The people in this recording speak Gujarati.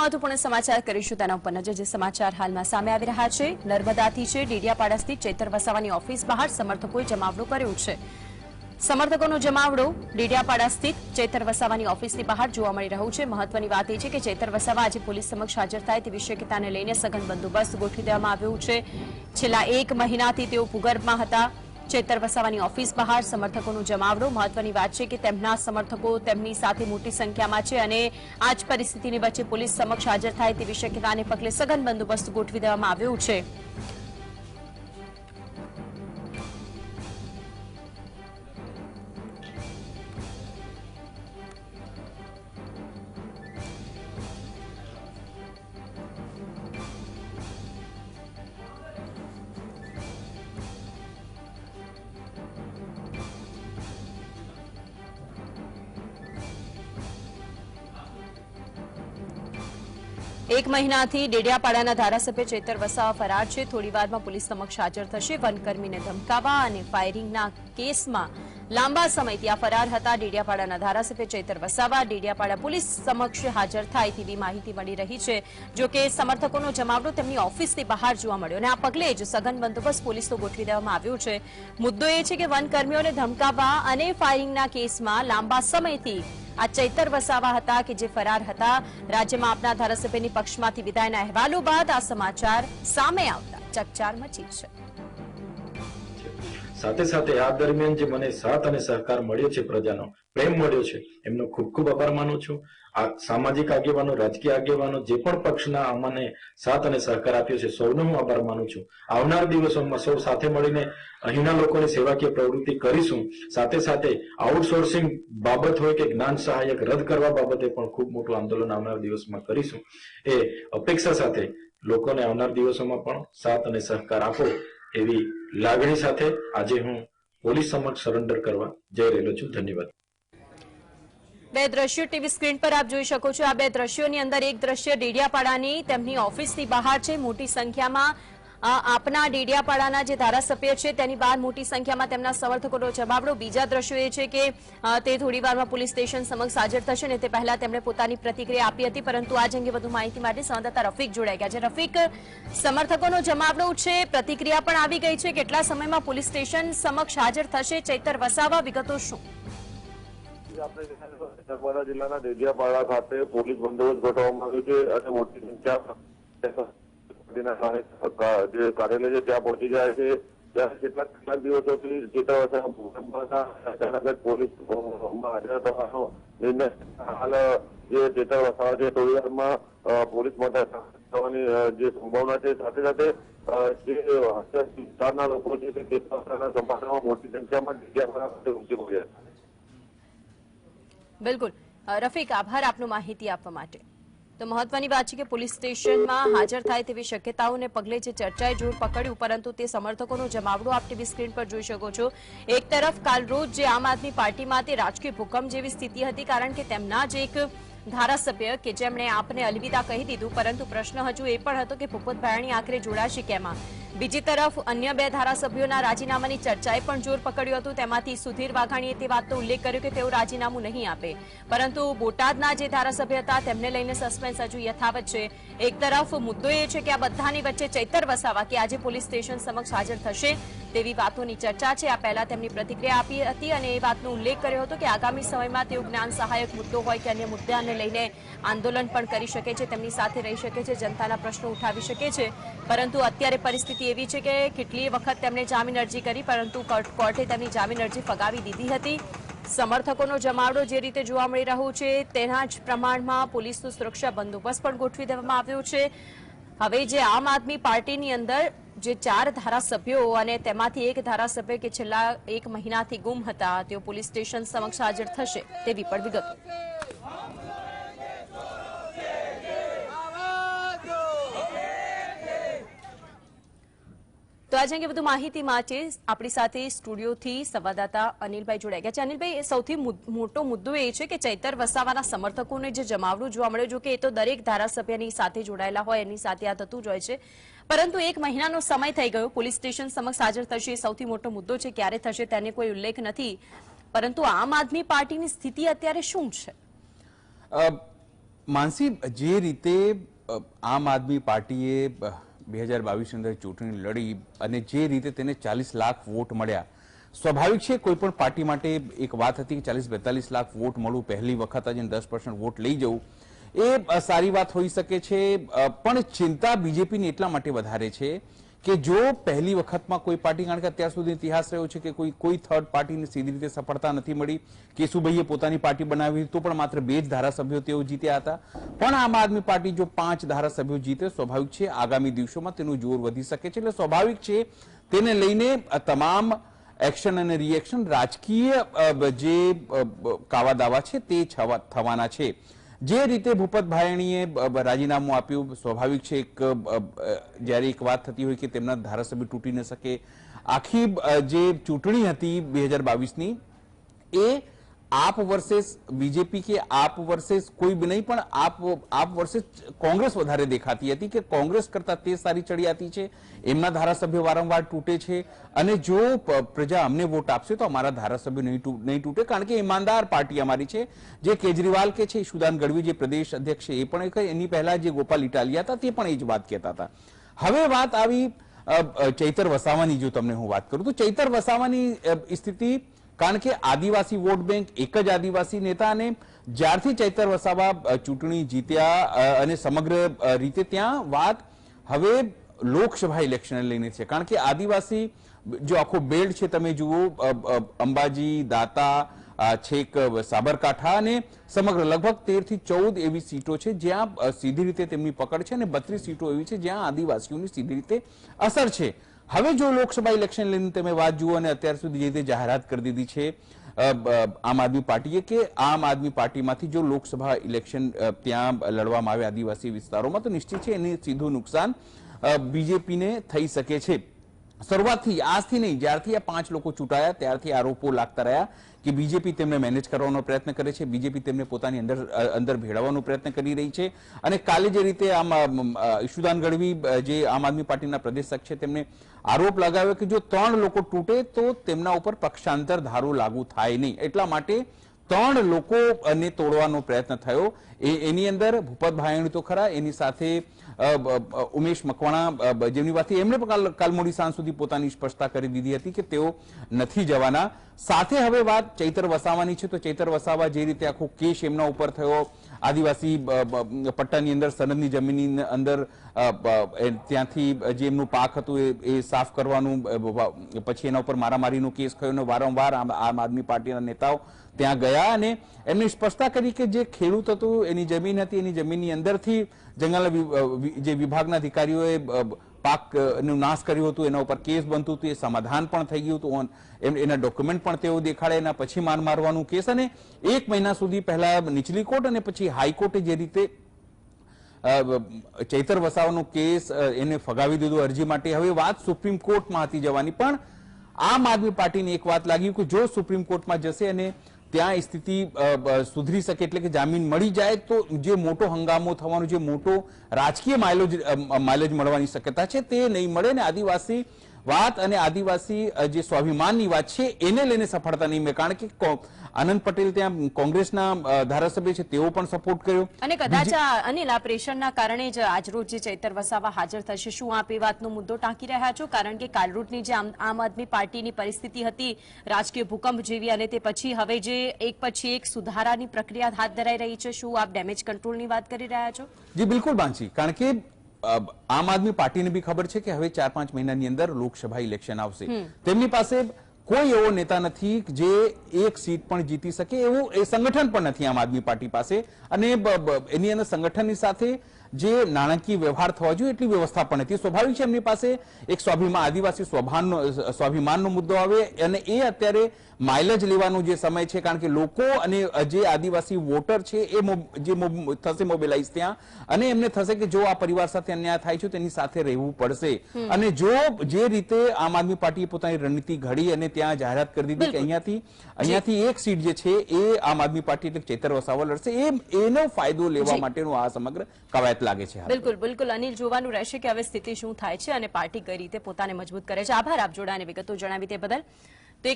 મહત્વપૂર્ણ સમાચાર કરીશું તેના ઉપર નજર, જે સમાચાર હાલમાં સામે આવી રહ્યા છે. નર્મદાથી છે ડેડિયાપાડા સ્થિત ચેતર વસાવાની ઓફિસ બહાર સમર્થકોએ જમાવડું કર્યું છે. સમર્થકોનો જમાવડો ડેડિયાપાડા સ્થિત ચેતર વસાવાની ઓફિસની બહાર જોવા મળી રહ્યું છે. મહત્વની વાત એ છે કે ચેતર વસાવા આજે પોલીસ સમક્ષ હાજર થાય તેવી શક્યતાને લઈને સઘન બંદોબસ્ત ગોઠવી દેવામાં આવ્યો છે. છેલ્લા એક મહિનાથી તેઓ ભૂગર્ભમાં હતા. ચેતર વસાવાની ઓફિસ બહાર સમર્થકોનો જમાવડો. મહત્વની વાત છે કે તેમના સમર્થકો તેમની સાથે મોટી સંખ્યામાં છે અને આ જ પરિસ્થિતિની વચ્ચે પોલીસ સમક્ષ હાજર થાય તેવી શક્યતાને પગલે સઘન બંદોબસ્ત ગોઠવી દેવામાં આવ્યો છે. એક મહિનાથી ડેડિયાપાડાના ધારાસભ્ય ચેતર વસાવા ફરાર છે. થોડી વારમાં પોલીસ સમક્ષ હાજર થશે વનકર્મીને ધમકાવા અને ફાયરિંગના કેસમાં લાંબા સમયથી આ ફરાર હતા. ડેડિયાપાડાના ધારાસભ્ય ચેતર વસાવા ડેડિયાપાડા પોલીસ સમક્ષ હાજર થાય તેવી માહિતી મળી રહી છે. જોકે સમર્થકોનો જમાવડો તેમની ઓફિસથી બહાર જોવા મળ્યો અને આ પગલે જ સઘન બંદોબસ્ત પોલીસનો ગોઠવી દેવામાં આવ્યો છે. મુદ્દો એ છે કે વનકર્મીઓને ધમકાવવા અને ફાયરિંગના કેસમાં લાંબા સમયથી આ ચૈતર વસાવા હતા કે જે ફરાર હતા. રાજ્યમાં આપના ધારાસભ્યની પક્ષમાંથી વિદાયના અહેવાલો બાદ આ સમાચાર સામે આવતા. ચકચાર મચી છે. સાથે સાથે આ દરમિયાન જે મને સાથ અને સહકાર મળ્યો છે પ્રજાનો, પ્રેમ મળ્યો છે, એમનો ખૂબ ખૂબ આભાર માનું છું. સામાજિક આગેવાનો, રાજકીય આગેવાનો જે પણ પક્ષના અમને સાથ અને સહકાર આપ્યો છે, સૌનો હું આભાર માનું છું. આવનાર દિવસોમાં સૌ સાથે મળીને અહીંના લોકોની સેવાકીય પ્રવૃત્તિ કરીશું. સાથે સાથે આઉટસોર્સિંગ બાબત હોય કે જ્ઞાન સહાયક રદ કરવા બાબતે પણ ખૂબ મોટું આંદોલન આવનાર દિવસમાં કરીશું. એ અપેક્ષા સાથે લોકોને આવનાર દિવસોમાં પણ સાથ અને સહકાર આપો એવી લાગણી સાથે આજે હું પોલીસ સમક્ષ સરેન્ડર કરવા જઈ રહેલો છું. ધન્યવાદ. બે દ્રશ્યો ટીવી સ્ક્રીન પર આપ જોઈ શકો છો. આ બે દ્રશ્યોની અંદર એક દ્રશ્ય ડેડિયાપાડાની, તેમની ઓફિસની બહાર છે. મોટી સંખ્યામાં આપના ડેડિયાપાડાના જે ધારાસભ્ય છે, તેની બહાર મોટી સંખ્યામાં તેમના સમર્થકોનો જવાબડો બીજા દ્રશ્યો એ છે કે તે થોડીવારમાં પોલીસ સ્ટેશન સમક્ષ હાજર થશે ને તે પહેલા તેમણે પોતાની પ્રતિક્રિયા આપી હતી. પરંતુ આજ અંગે વધુ માહિતી માટે સંવાદદાતા રફીક જોડાઈ ગયા છે. રફીક, સમર્થકોનો જમાવડો છે, પ્રતિક્રિયા પણ આવી ગઈ છે. કેટલા સમયમાં પોલીસ સ્ટેશન સમક્ષ હાજર થશે? ચૈતર વસાવા, વિગતો શું? નર્મદા જિલ્લાના ડેડિયાપાડા ખાતે પોલીસ બંદોબસ્ત ગોઠવવામાં આવ્યો છે અને મોટી સંખ્યા જે કાર્યાલય છે ત્યાં પહોંચી જાય છે. ત્યાં કેટલાક કેટલાક દિવસોથી ચેતવસા અચાનક પોલીસ હાજર થવાનો નિર્ણય હાલ જે ચેતર વસાવા છે ટોળીયારમાં પોલીસ મથક થવાની જે સંભાવના છે સાથે સાથે જે વિસ્તારના લોકો છે તે ચેતર વસાવાના સમાજમાં મોટી સંખ્યામાં જગ્યા ખાતે ઉમટી પડ્યા બિલકુલ. રફીક, આભાર આપનો માહિતી આપવા માટે. તો મહત્વની વાત છે કે પોલીસ સ્ટેશનમાં હાજર થાય તેવી શક્યતાઓને પગલે જે ચર્ચાએ જોર પકડ્યું, પરંતુ તે સમર્થકોનો જમાવડો આપ ટીવી સ્ક્રીન પર જોઈ શકો છો. એક તરફ કાલ રોજ જે આમ આદમી પાર્ટીમાં તે રાજકીય ભૂકંપ જેવી સ્થિતિ હતી, કારણ કે તેમના જ એક ધારાસભ્ય કે જેમણે આપને અલવિદા કહી દીધું, પરંતુ પ્રશ્ન હજુ એ પણ હતો કે ભૂપત ભાયાણી આખરે જોડાશે કેમાં? બીજી તરફ, અન્ય બે ધારાસભ્યોના રાજીનામાની ચર્ચાએ પણ જોર પકડ્યું હતું. તેમાંથી સુધીર વાઘાણીએ તે વાતનો ઉલ્લેખ કર્યો કે તેઓ રાજીનામું નહીં આપે. પરંતુ બોટાદના જે ધારાસભ્ય હતા, તેમને લઈને સસ્પેન્સ હજુ યથાવત છે. એક તરફ, મુદ્દો એ છે કે આ બધાની વચ્ચે ચૈતર વસાવા કે આજે પોલીસ સ્ટેશન સમક્ષ હાજર થશે, તેવી વાતોની ચર્ચા છે. આ પહેલા તેમની પ્રતિક્રિયા આપી હતી અને એ વાતનો ઉલ્લેખ કર્યો હતો કે આગામી સમયમાં તેઓ જ્ઞાન સહાયક મુદ્દો હોય કે અન્ય મુદ્દાને લઈને આંદોલન પણ કરી શકે છે, તેમની સાથે રહી શકે છે, જનતાના પ્રશ્નો ઉઠાવી શકે છે. પરંતુ અત્યારે પરિસ્થિતિ એવી છે કે કેટલીય વખત તેમણે જામીન અરજી કરી, પરંતુ કોર્ટે તેમની જામીન અરજી ફગાવી દીધી હતી. સમર્થકોનો જમાવડો જે રીતે જોવા મળી રહ્યો છે, તેના જ પ્રમાણમાં પોલીસનો સુરક્ષા બંદોબસ્ત પણ ગોઠવી દેવામાં આવ્યો છે. હવે જે આમ આદમી પાર્ટીની અંદર જે ચાર ધારાસભ્યો અને તેમાંથી એક ધારાસભ્ય કે છેલ્લા એક મહિનાથી ગુમ હતા, તેઓ પોલીસ સ્ટેશન સમક્ષ હાજર થશે, તેવી પણ વિગતો. તો આજે અંગે વધુ માહિતી માટે આપણી સાથે સ્ટુડિયોથી સંવાદદાતા અનિલભાઈ જોડાઈ ગયા છે. અનિલભાઈ સૌથી મોટો મુદ્દો એ છે કે ચૈતર વસાવાના સમર્થકોને જે જમાવડું જોવા મળ્યું જો કે એ તો દરેક ધારાસભ્યની સાથે જોડાયેલા હોય, એની સાથે આ થતું જ હોય છે. પરંતુ એક મહિનાનો સમય થઈ ગયો, પોલીસ સ્ટેશન સમક્ષ હાજર થશે એ સૌથી મોટો મુદ્દો છે, ક્યારે થશે તેને કોઈ ઉલ્લેખ નથી. પરંતુ આમ આદમી પાર્ટીની સ્થિતિ અત્યારે શું છે? માનસી, જે રીતે આમ આદમી પાર્ટીએ બે હજાર બાવીસની અંદર ચૂંટણી લડી અને જે રીતે તેને ચાલીસ લાખ વોટ મળ્યા. સ્વાભાવિક છે, કોઈ પણ પાર્ટી માટે એક વાત હતી કે ચાલીસ બેતાલીસ લાખ વોટ મળવું પહેલી વખત જ દસ પર્સન્ટ વોટ લઈ જવું. એ સારી વાત હોઈ શકે છે પણ ચિંતા બીજેપીની એટલા માટે વધારે છે કે જો પહેલી વખતમાં કોઈ પાર્ટી, કારણ કે અત્યાર સુધી ઇતિહાસ રહ્યો છે કે કોઈ કોઈ થર્ડ પાર્ટીને સીધી રીતે સફળતા નથી મળી, કેશુભાઈએ પોતાની પાર્ટી બનાવી તો પણ માત્ર બે જ ધારાસભ્યો તેઓ જીત્યા હતા. પણ આમ આદમી પાર્ટી જો પાંચ ધારાસભ્યો જીતે, સ્વાભાવિક છે આગામી દિવસોમાં તેનું જોર વધી શકે છે. એટલે સ્વાભાવિક છે તેને લઈને તમામ એક્શન અને રિએક્શન રાજકીય જે કાવાદાવા કાવા દાવા છે તે થવાના છે. જે રીતે ભૂપત રાજીનામું આપ્યું, સ્વાભાવિક છે એક જ્યારે એક વાત થતી હોય કે તેમના ધારાસભ્ય તૂટી ન શકે. આખી જે ચૂંટણી હતી બે હજાર બાવીસની, એ આપ વર્સેસ બીજેપી કે આપ વર્સેસ કોઈ બી નહીં પણ આપ આપ વર્સેસ કોંગ્રેસ વધારે દેખાતી હતી કે કોંગ્રેસ કરતા તે સારી ચડિયાતી છે એમના ધારાસભ્ય વારંવાર તૂટે છે અને જો પ્રજા અમને વોટ આપશે તો અમારા ધારાસભ્ય નહીં તૂટે કારણ કે ઈમાનદાર પાર્ટી અમારી છે જે કેજરીવાલ કે છે ઈશુદાન ગઢવી જે પ્રદેશ અધ્યક્ષ છે એ પણ એની પહેલા જે ગોપાલ ઇટાલિયા હતા, તે પણ એ જ વાત કહેતા હતા. હવે વાત આવી ચૈતર વસાવાની, જો તમને હું વાત કરું, તો ચૈતર વસાવાની સ્થિતિ કારણ કે આદિવાસી વોટ બેંક એક જ આદિવાસી નેતા અને જ્યારથી ચૈતર વસાવા ચૂંટણી જીત્યા અને સમગ્ર રીતે ત્યાં વાત હવે લોકસભા ઇલેક્શનને લઈને છે. કારણ કે આદિવાસી જો આખો બેલ્ટ છે, તમે જુઓ અંબાજી, દાતા છેક સાબરકાંઠા અને સમગ્ર લગભગ તેરથી ચૌદ એવી સીટો છે, જ્યાં સીધી રીતે તેમની પકડ છે અને બત્રીસ સીટો એવી છે, જ્યાં આદિવાસીઓની સીધી રીતે અસર છે. હવે જો લોકસભા ઇલેક્શન લઈને તમે વાત જુઓ અને અત્યાર સુધી જે રીતે જાહેરાત કરી દીધી છે આમ આદમી પાર્ટીએ કે આમ આદમી પાર્ટીમાંથી જો લોકસભા ઇલેક્શન ત્યાં લડવામાં આવે આદિવાસી વિસ્તારોમાં તો નિશ્ચિત છે એને સીધું નુકસાન બીજેપીને થઈ શકે છે. શરૂઆતથી આજથી નહીં, જ્યારથી આ પાંચ લોકો ચૂંટાયા, ત્યારથી આરોપો લાગતા રહ્યા કે બીજેપી તેમને મેનેજ કરવાનો પ્રયત્ન કરે છે, બીજેપી તેમને પોતાની અંદર અંદર ભેળવવાનો પ્રયત્ન કરી રહી છે અને કાલે જે રીતે આમ ઈશુદાન ગઢવી જે આમ આદમી પાર્ટીના પ્રદેશક છે, તેમને આરોપ લગાવ્યો કે જો ત્રણ લોકો તૂટે તો તેમના ઉપર પક્ષાંતર ધારો લાગુ થાય નહીં. એટલા માટે ત્રણ લોકોને તોડવાનો પ્રયત્ન થયો. એ, એની અંદર ભૂપત ભાયણી તો ખરા, એની સાથે ઉમેશ મકવાણા જેમની વાત એમણે પણ કાલ મોડી સાંજ સુધી પોતાની સ્પષ્ટતા કરી દીધી હતી કે તેઓ નથી જવાના. સાથે હવે વાત ચૈતર વસાવાની છે. તો ચૈતર વસાવા જે રીતે આખો કેસ એમના ઉપર થયો આદિવાસી પટ્ટાની અંદર સરહદની જમીનની અંદર ત્યાંથી જે એમનું પાક હતું એ સાફ કરવાનું પછી એના ઉપર મારામારીનો કેસ થયો અને વારંવાર આમ આદમી પાર્ટીના નેતાઓ ત્યાં ગયા અને એમની સ્પષ્ટતા કરી કે જે ખેડૂત હતું, એની જમીન હતી, એની જમીનની અંદરથી વિ- જે વિભાગના અધિકારીઓએ અ, પાક અ, નાશ કર્યું હતું એના ઉપર કેસ બનતું હતું એ સમાધાન પણ થઈ ગયું હતું. એમ- એના ડોક્યુમેન્ટ પણ તેઓ દેખાડે એના પછી માર મારવાનું કેસ. અને એક મહિના સુધી પહેલા નીચલી કોર્ટ અને પછી હાઈકોર્ટે જે રીતે ચૈતર વસાવાનો કેસ એને ફગાવી દીધો અરજી માટે. હવે વાત સુપ્રીમ કોર્ટમાં હતી જવાની. પણ આમ આદમી પાર્ટીને એક વાત લાગી કે જો સુપ્રીમ કોર્ટમાં જશે અને ત્યાં સ્થિતિ સુધરી શકે એટલે કે જામીન મળી જાય તો જે મોટો હંગામો થવાનો, જે મોટો રાજકીય માઇલેજ માઇલેજ મળવાની શક્યતા છે તે નહીં મળે ને આદિવાસી વાત અને આદિવાસી જે સ્વાભિમાનની વાત છે એને લઈને સફળતા નહીં કારણ કે આનંદ પટેલ ત્યાં કોંગ્રેસના ધારાસભ્ય છે તેઓ પણ સપોર્ટ કર્યો. અને કદાચ અનિલ આ પ્રેશરના કારણે જ આજરોજ જે ચૈતર વસાવા હાજર થશે શું આપ એ વાતનો મુદ્દો ટાંકી રહ્યા છો? કારણ કે કાલરૂટની જે આમ આદમી પાર્ટીની પરિસ્થિતિ હતી રાજકીય ભૂકંપ જેવી અને તે પછી હવે જે એક પછી એક સુધારાની પ્રક્રિયા હાથ ધરાઈ રહી છે શું આપ ડેમેજ કંટ્રોલની વાત કરી રહ્યા છો? જી બિલકુલ બાંચી કારણ કે આમ આદમી પાર્ટીને બી ખબર છે કે હવે ચાર પાંચ મહિનાની અંદર લોકસભા ઇલેક્શન આવશે. તેમની પાસે કોઈ એવો નેતા નથી જે એક સીટ પણ જીતી શકે એવું એ સંગઠન પણ નથી આમ આદમી પાર્ટી પાસે. અને એની અંદર સંગઠનની સાથે જે નાણાકીય વ્યવહાર થવા જોઈએ એટલી વ્યવસ્થા પણ હતી. સ્વાભાવિક છે એમની પાસે એક સ્વાભિમાન આદિવાસી સ્વભાવનો સ્વાભિમાનનો મુદ્દો આવે અને એ અત્યારે માઇલેજ લેવાનો જે સમય છે કારણ કે લોકો અને જે આદિવાસી વોટર છે એ જે થશે મોબિલાઇઝ ત્યાં. અને એમને થશે કે જો આ પરિવાર સાથે અન્યાય થાય છે તેની સાથે રહેવું પડશે. અને જો જે રીતે આમ આદમી પાર્ટીએ પોતાની રણનીતિ ઘડી અને ત્યાં જાહેરાત કરી દીધી કે અહીંયાથી અહીંયાથી એક સીટ જે છે એ આમ આદમી પાર્ટી એટલે ચેતર વસાવા લડશે. એ એનો ફાયદો લેવા માટેનું માટેનો આ સમગ્ર કવાયત લાગે છે બિલકુલ બિલકુલ. અનિલ, જોવાનું રહેશે કે હવે સ્થિતિ શું થાય છે અને પાર્ટી કઈ રીતે પોતાને મજબૂત કરે છે. આભાર આપ જોડાને વિગતો જણાવી તે બદલ.